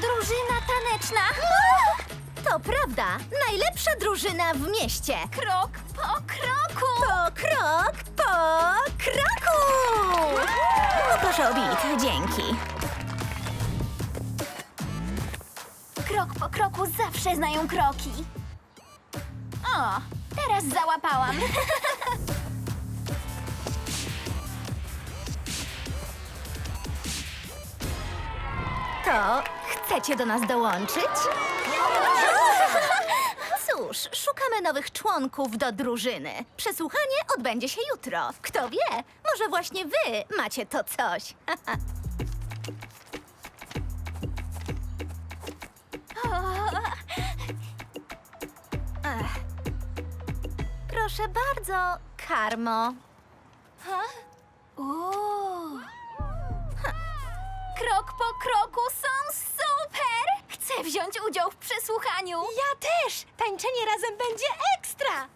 drużyna taneczna. To prawda, najlepsza drużyna w mieście. Krok po kroku. To krok po kroku! Poproszę o bit, dzięki. Krok po kroku zawsze znają kroki. O, teraz załapałam. To chcecie do nas dołączyć? Cóż, szukamy nowych członków do drużyny. Przesłuchanie odbędzie się jutro. Kto wie, może właśnie wy macie to coś. Proszę bardzo, Karmo. Uuu. Krok po kroku są super! Chcę wziąć udział w przesłuchaniu. Ja też! Tańczenie razem będzie ekstra!